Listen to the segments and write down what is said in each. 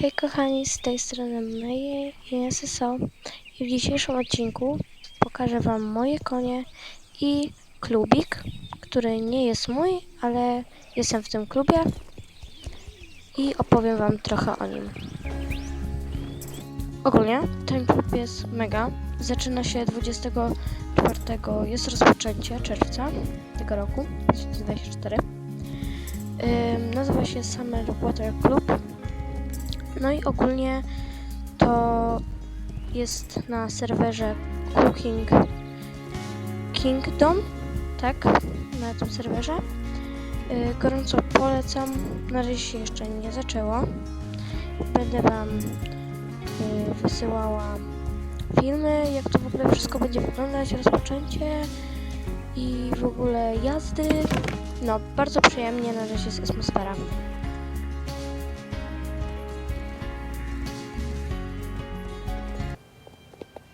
Hej kochani, z tej strony Meje i SSO i w dzisiejszym odcinku pokażę wam moje konie i klubik, który nie jest mój, ale jestem w tym klubie i opowiem wam trochę o nim. Ogólnie ten klub jest mega. Zaczyna się 24, jest rozpoczęcie czerwca tego roku, 2024. Ym, nazywa się Summer Water Club. No i ogólnie to jest na serwerze Cooking Kingdom, tak, na tym serwerze. Yy, gorąco polecam, na razie się jeszcze nie zaczęło. Będę Wam yy, wysyłała filmy, jak to w ogóle wszystko będzie wyglądać, rozpoczęcie i w ogóle jazdy. No, bardzo przyjemnie, na razie jest atmosfera.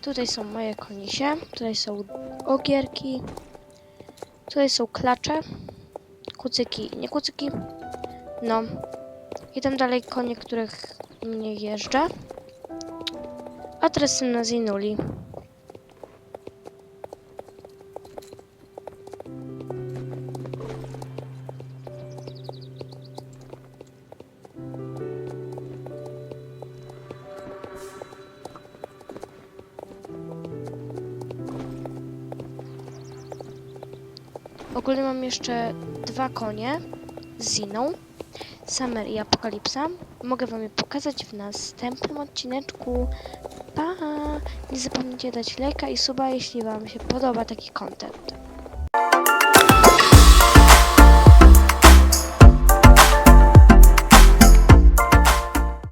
Tutaj są moje konisie, tutaj są ogierki, tutaj są klacze, kucyki i nie kucyki. No. I tam dalej konie, których nie jeżdżę. A teraz jestem na Zinuli. Ogólnie mam jeszcze dwa konie z Ziną, Summer i Apokalipsa. Mogę wam je pokazać w następnym odcineczku. Pa! Nie zapomnijcie dać lajka i suba, jeśli wam się podoba taki content.